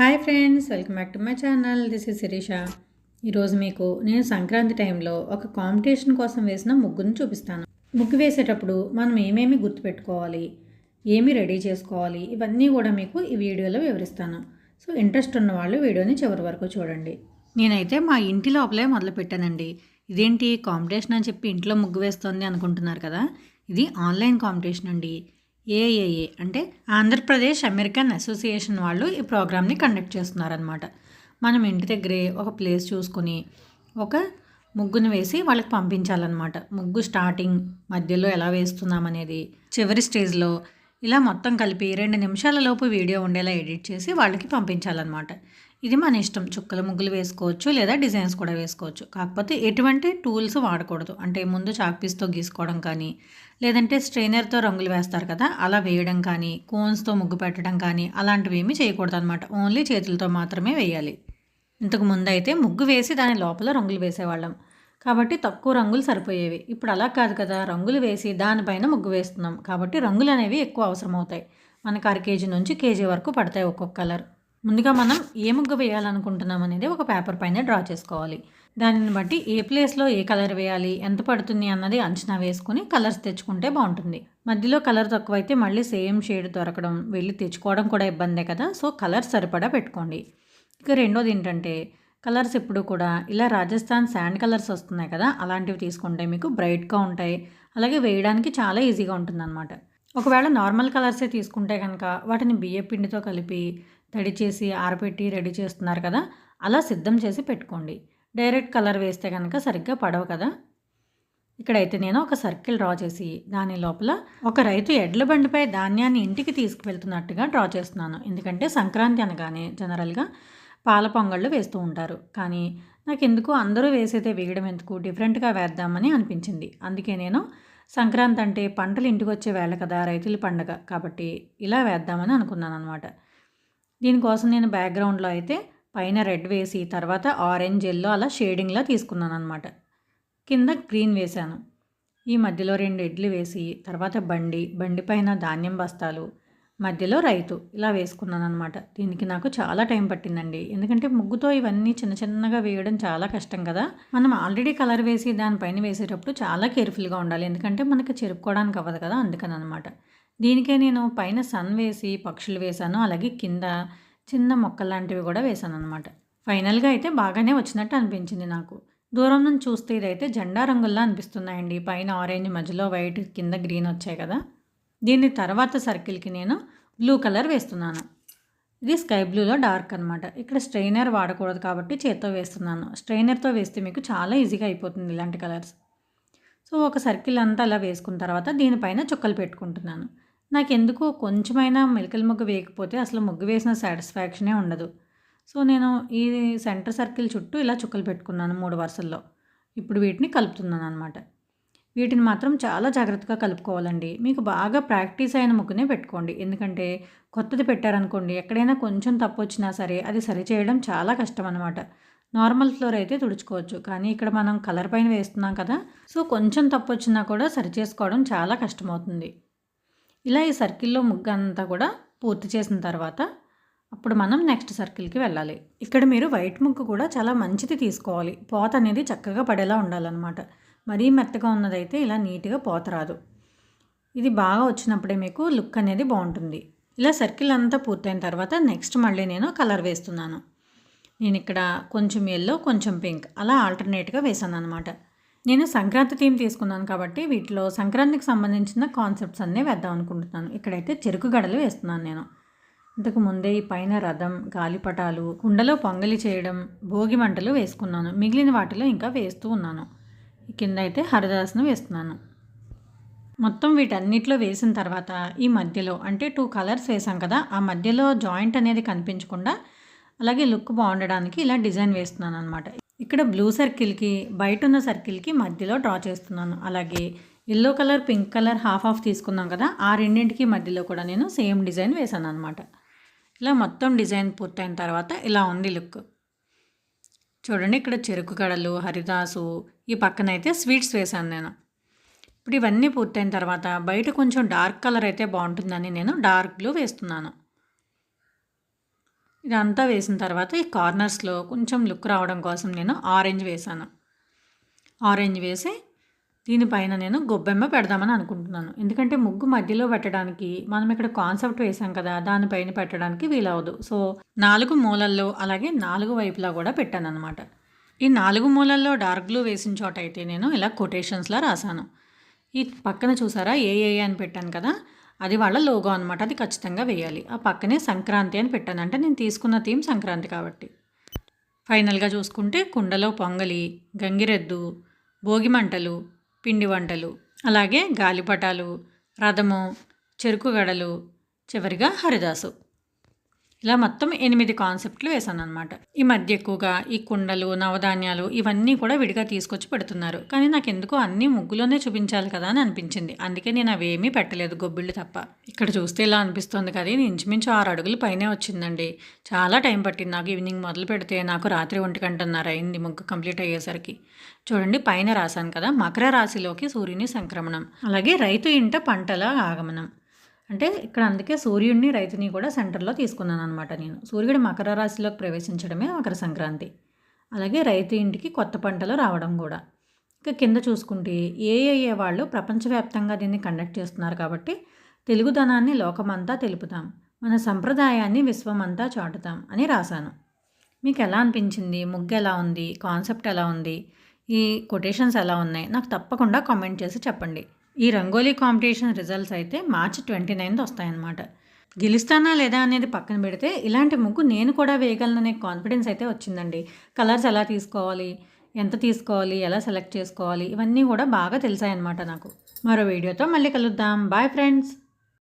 Hi friends welcome back to my channel. This is Shirisha. ఈరోజు మీకు నేను సంక్రాంతి టైంలో ఒక కాంపిటీషన్ కోసం వేసిన ముగ్గును చూపిస్తాను. ముగ్గు వేసేటప్పుడు మనం ఏమేమి గుర్తుపెట్టుకోవాలి ఏమి రెడీ చేసుకోవాలి ఇవన్నీ కూడా మీకు ఈ వీడియోలో వివరిస్తాను. సో ఇంట్రెస్ట్ ఉన్న వాళ్ళు వీడియోని చివరి వరకు చూడండి. నేనైతే మా ఇంటి లోపలే మొదలు పెట్టానండి ఇదేంటి కాంపిటీషన్ అని చెప్పి ఇంట్లో ముగ్గు వేస్తుంది అనుకుంటున్నారు కదా? ఇది ఆన్లైన్ కాంపిటీషన్ అండి. ఏఏఏ అంటే ఆంధ్రప్రదేశ్ అమెరికన్ అసోసియేషన్ వాళ్ళు ఈ ప్రోగ్రామ్ని కండక్ట్ చేస్తున్నారనమాట మనం ఇంటి దగ్గరే ఒక ప్లేస్ చూసుకొని ఒక ముగ్గును వేసి వాళ్ళకి పంపించాలన్నమాట. ముగ్గు స్టార్టింగ్ మధ్యలో ఎలా వేస్తున్నాం అనేది చివరి స్టేజ్లో ఇలా మొత్తం కలిపి రెండు నిమిషాల లోపు వీడియో ఉండేలా ఎడిట్ చేసి వాళ్ళకి పంపించాలన్నమాట. ఇది మన ఇష్టం. చుక్కల ముగ్గులు వేసుకోవచ్చు లేదా డిజైన్స్ కూడా వేసుకోవచ్చు. కాకపోతే ఎటువంటి టూల్స్ వాడకూడదు. అంటే ముందు చాక్పీస్తో గీసుకోవడం కానీ లేదంటే స్ట్రైనర్తో రంగులు వేస్తారు కదా అలా వేయడం కానీ కోన్స్తో ముగ్గు పెట్టడం కానీ అలాంటివి ఏమీ చేయకూడదు అనమాట ఓన్లీ చేతులతో మాత్రమే వేయాలి. ఇంతకు ముందు అయితే ముగ్గు వేసి దాని లోపల రంగులు వేసేవాళ్ళం. కాబట్టి తక్కువ రంగులు సరిపోయేవి. ఇప్పుడు అలా కాదు కదా రంగులు వేసి దానిపైన ముగ్గు వేస్తున్నాం. కాబట్టి రంగులు అనేవి ఎక్కువ అవసరం అవుతాయి మనకు అర కేజీ నుంచి కేజీ వరకు పడతాయి ఒక్కొక్క కలర్. ముందుగా మనం ఏ ముగ్గు వేయాలనుకుంటున్నాం అనేది ఒక పేపర్ పైన డ్రా చేసుకోవాలి. దానిని బట్టి ఏ ప్లేస్లో ఏ కలర్ వేయాలి ఎంత పడుతుంది అన్నది అంచనా వేసుకుని కలర్స్ తెచ్చుకుంటే బాగుంటుంది. మధ్యలో కలర్ తక్కువైతే మళ్ళీ సేమ్ షేడ్ దొరకడం వెళ్ళి తెచ్చుకోవడం కూడా ఇబ్బందే కదా. సో కలర్ సరిపడా పెట్టుకోండి. ఇక రెండోది ఏంటంటే కలర్స్ ఎప్పుడు కూడా ఇలా రాజస్థాన్ శాండ్ కలర్స్ వస్తున్నాయి కదా అలాంటివి తీసుకుంటే మీకు బ్రైట్గా ఉంటాయి. అలాగే వేయడానికి చాలా ఈజీగా ఉంటుందన్నమాట. ఒకవేళ నార్మల్ కలర్సే తీసుకుంటే కనుక వాటిని బియ్య పిండితో కలిపి తడి చేసి ఆరబెట్టి రెడీ చేస్తున్నారు కదా అలా సిద్ధం చేసి పెట్టుకోండి. డైరెక్ట్ కలర్ వేస్తే కనుక సరిగ్గా పడవు కదా. ఇక్కడైతే నేను ఒక సర్కిల్ డ్రా చేసి దాని లోపల ఒక రైతు ఎడ్ల బండిపై ధాన్యాన్ని ఇంటికి తీసుకువెళ్తున్నట్టుగా డ్రా చేస్తున్నాను. ఎందుకంటే సంక్రాంతి అనగానే జనరల్గా పాల పొంగళ్ళు వేస్తూ ఉంటారు. కానీ నాకు ఎందుకు అందరూ వేసేదే వేయడం ఎందుకు? డిఫరెంట్గా వేద్దామని అనిపించింది. అందుకే నేను సంక్రాంతి అంటే పంటలు ఇంటికి వచ్చే వేళ కదా రైతుల పండగ కాబట్టి ఇలా వేద్దామని అనుకున్నాను అనమాట దీనికోసం నేను బ్యాక్గ్రౌండ్లో అయితే పైన రెడ్ వేసి తర్వాత ఆరెంజ్ ఎల్లో అలా షేడింగ్లా తీసుకున్నాను అనమాట కింద గ్రీన్ వేశాను. ఈ మధ్యలో రెండు ఇడ్లు వేసి తర్వాత బండి బండి పైన ధాన్యం బస్తాలు మధ్యలో రైతు ఇలా వేసుకున్నాను అనమాట దీనికి నాకు చాలా టైం పట్టిందండి. ఎందుకంటే ముగ్గుతో ఇవన్నీ చిన్న చిన్నగా వేయడం చాలా కష్టం కదా. మనం ఆల్రెడీ కలర్ వేసి దానిపైన వేసేటప్పుడు చాలా కేర్ఫుల్గా ఉండాలి. ఎందుకంటే మనకి చెరుపుకోవడానికి అవ్వదు కదా అందుకని అనమాట దీనికే నేను పైన సన్ వేసి పక్షులు వేశాను. అలాగే కింద చిన్న మొక్కలు లాంటివి కూడా వేశాను అనమాట ఫైనల్గా అయితే బాగానే వచ్చినట్టు అనిపించింది నాకు. దూరం నుంచి చూస్తే ఇదైతే జెండా రంగుల్లా అనిపిస్తున్నాయండి. పైన ఆరెంజ్ మధ్యలో వైట్ కింద గ్రీన్ వచ్చాయి కదా. దీని తర్వాత సర్కిల్కి నేను బ్లూ కలర్ వేస్తున్నాను. ఇది స్కై బ్లూలో డార్క్ అనమాట ఇక్కడ స్ట్రైనర్ వాడకూడదు కాబట్టి చేత్తో వేస్తున్నాను. స్ట్రైనర్తో వేస్తే మీకు చాలా ఈజీగా అయిపోతుంది ఇలాంటి కలర్స్. సో ఒక సర్కిల్ అంతా అలా వేసుకున్న తర్వాత దీనిపైన చుక్కలు పెట్టుకుంటున్నాను. నాకు ఎందుకు కొంచెమైనా మెలికల ముగ్గు వేయకపోతే అసలు ముగ్గు వేసిన సాటిస్ఫాక్షనే ఉండదు. సో నేను ఈ సెంటర్ సర్కిల్ చుట్టూ ఇలా చుక్కలు పెట్టుకున్నాను మూడు వరుసల్లో. ఇప్పుడు వీటిని కలుపుతున్నాను అనమాట వీటిని మాత్రం చాలా జాగ్రత్తగా కలుపుకోవాలండి. మీకు బాగా ప్రాక్టీస్ అయిన ముగ్గునే పెట్టుకోండి. ఎందుకంటే కొత్తది పెట్టారనుకోండి ఎక్కడైనా కొంచెం తప్పు వచ్చినా సరే అది సరిచేయడం చాలా కష్టం అనమాట నార్మల్ ఫ్లోర్ అయితే తుడుచుకోవచ్చు. కానీ ఇక్కడ మనం కలర్ పైన వేస్తున్నాం కదా సో కొంచెం తప్పు వచ్చినా కూడా సరిచేసుకోవడం చాలా కష్టమవుతుంది. ఇలా ఈ సర్కిల్లో ముగ్గు అంతా కూడా పూర్తి చేసిన తర్వాత అప్పుడు మనం నెక్స్ట్ సర్కిల్కి వెళ్ళాలి. ఇక్కడ మీరు వైట్ ముగ్గు కూడా చాలా మంచిది తీసుకోవాలి. పోత అనేది చక్కగా పడేలా ఉండాలన్నమాట. మరీ మెత్తగా ఉన్నదైతే ఇలా నీట్గా పోత రాదు. ఇది బాగా వచ్చినప్పుడే మీకు లుక్ అనేది బాగుంటుంది. ఇలా సర్కిల్ అంతా పూర్తయిన తర్వాత నెక్స్ట్ మళ్ళీ నేను కలర్ వేస్తున్నాను. నేను ఇక్కడ కొంచెం ఎల్లో కొంచెం పింక్ అలా ఆల్టర్నేట్గా వేసాను అనమాట నేను సంక్రాంతి థీమ్ తీసుకున్నాను కాబట్టి వీటిలో సంక్రాంతికి సంబంధించిన కాన్సెప్ట్స్ అన్నీ వేద్దాం అనుకుంటున్నాను. ఇక్కడైతే చెరుకు గడలు వేస్తున్నాను నేను. ఇంతకు ముందే ఈ పైన రథం గాలిపటాలు కుండలో పొంగలి చేయడం భోగి మంటలు వేసుకున్నాను. మిగిలిన వాటిలో ఇంకా వేస్తూ ఉన్నాను. కింద అయితే హరిదాస్ను వేస్తున్నాను. మొత్తం వీటన్నిటిలో వేసిన తర్వాత ఈ మధ్యలో అంటే టూ కలర్స్ వేసాం కదా ఆ మధ్యలో జాయింట్ అనేది కనిపించకుండా అలాగే లుక్ బాగుండడానికి ఇలా డిజైన్ వేస్తున్నాను అనమాట ఇక్కడ బ్లూ సర్కిల్కి బయట ఉన్న సర్కిల్కి మధ్యలో డ్రా చేస్తున్నాను. అలాగే yellow colour pink colour half of తీసుకున్నాం కదా ఆ రెండింటికి మధ్యలో కూడా నేను సేమ్ డిజైన్ వేసాను అనమాట ఇలా మొత్తం డిజైన్ పూర్తయిన తర్వాత ఇలా ఉంది లుక్. చూడండి ఇక్కడ చెరుకు కడలు హరిదాసు ఈ పక్కన అయితే స్వీట్స్ వేశాను నేను. ఇప్పుడు ఇవన్నీ పూర్తయిన తర్వాత బయట కొంచెం డార్క్ కలర్ అయితే బాగుంటుందని నేను డార్క్ బ్లూ వేస్తున్నాను. ఇదంతా వేసిన తర్వాత ఈ కార్నర్స్లో కొంచెం లుక్ రావడం కోసం నేను ఆరెంజ్ వేసాను ఆరెంజ్ వేసి దీనిపైన నేను గొబ్బెమ్మ పెడదామని అనుకుంటున్నాను. ఎందుకంటే ముగ్గు మధ్యలో పెట్టడానికి మనం ఇక్కడ కాన్సెప్ట్ వేసాం కదా దానిపైన పెట్టడానికి వీలవదు సో నాలుగు మూలల్లో అలాగే నాలుగు వైపులా కూడా పెట్టాను అనమాట ఈ నాలుగు మూలల్లో డార్క్ బ్లూ వేసిన చోట అయితే నేను ఇలా కొటేషన్స్లా రాశాను. ఈ పక్కన చూసారా? ఏఏ అని పెట్టాను కదా? అది వాళ్ళ లోగో అనమాట అది ఖచ్చితంగా వేయాలి. ఆ పక్కనే సంక్రాంతి అని పెట్టాను అంటే నేను తీసుకున్న థీమ్ సంక్రాంతి కాబట్టి. ఫైనల్గా చూసుకుంటే కుండలో పొంగలి గంగిరెద్దు భోగి మంటలు పిండి వంటలు అలాగే గాలిపటాలు రథము చెరుకు గడలు చివరిగా హరిదాసు. ఇలా మొత్తం ఎనిమిది కాన్సెప్ట్లు వేసాను అనమాట ఈ మధ్య ఎక్కువగా ఈ కుండలు నవధాన్యాలు ఇవన్నీ కూడా విడిగా తీసుకొచ్చి పెడుతున్నారు. కానీ నాకు ఎందుకో అన్నీ ముగ్గులోనే చూపించాలి కదా అని అనిపించింది. అందుకే నేను అవేమీ పెట్టలేదు గొబ్బిళ్ళు తప్ప. ఇక్కడ చూస్తే ఇలా అనిపిస్తుంది కదా ఇది ఇంచుమించు ఆరు అడుగులు పైనే వచ్చిందండి. చాలా టైం పట్టింది నాకు ఈవినింగ్ మొదలు పెడితే నాకు రాత్రి ఒంటి గంటన్నర అయింది ముగ్గు కంప్లీట్ అయ్యేసరికి. చూడండి పైన రాశాను కదా మకర రాశిలోకి సూర్యుని సంక్రమణం. అలాగే రైతు ఇంట పంటల ఆగమనం. అంటే ఇక్కడ అందుకే సూర్యుడిని రైతుని కూడా సెంటర్లో తీసుకున్నాను అనమాట నేను. సూర్యుడు మకర రాశిలోకి ప్రవేశించడమే మకర సంక్రాంతి. అలాగే రైతు ఇంటికి కొత్త పంటలు రావడం కూడా. ఇక కింద చూసుకుంటే ఏ ఏ వాళ్ళు ప్రపంచవ్యాప్తంగా దీన్ని కండక్ట్ చేస్తున్నారు కాబట్టి తెలుగుదనాన్ని లోకమంతా తెలుపుతాం. మన సంప్రదాయాన్ని విశ్వమంతా చాటుతాం అని రాశాను. మీకు ఎలా అనిపించింది? ముగ్గు ఎలా ఉంది? కాన్సెప్ట్ ఎలా ఉంది? ఈ కొటేషన్స్ ఎలా ఉన్నాయి? నాకు తప్పకుండా కామెంట్ చేసి చెప్పండి. ఈ రంగోలీ కాంపిటీషన్ రిజల్ట్స్ అయితే మార్చి ట్వంటీ నైన్త్ వస్తాయన్నమాట. గెలుస్తానా లేదా అనేది పక్కన పెడితే ఇలాంటి ముగ్గు నేను కూడా వేయగలననే కాన్ఫిడెన్స్ అయితే వచ్చిందండి. కలర్స్ ఎలా తీసుకోవాలి? ఎంత తీసుకోవాలి? ఎలా సెలెక్ట్ చేసుకోవాలి? ఇవన్నీ కూడా బాగా తెలిసాయన్నమాట నాకు. మరో వీడియోతో మళ్ళీ కలుద్దాం. Bye friends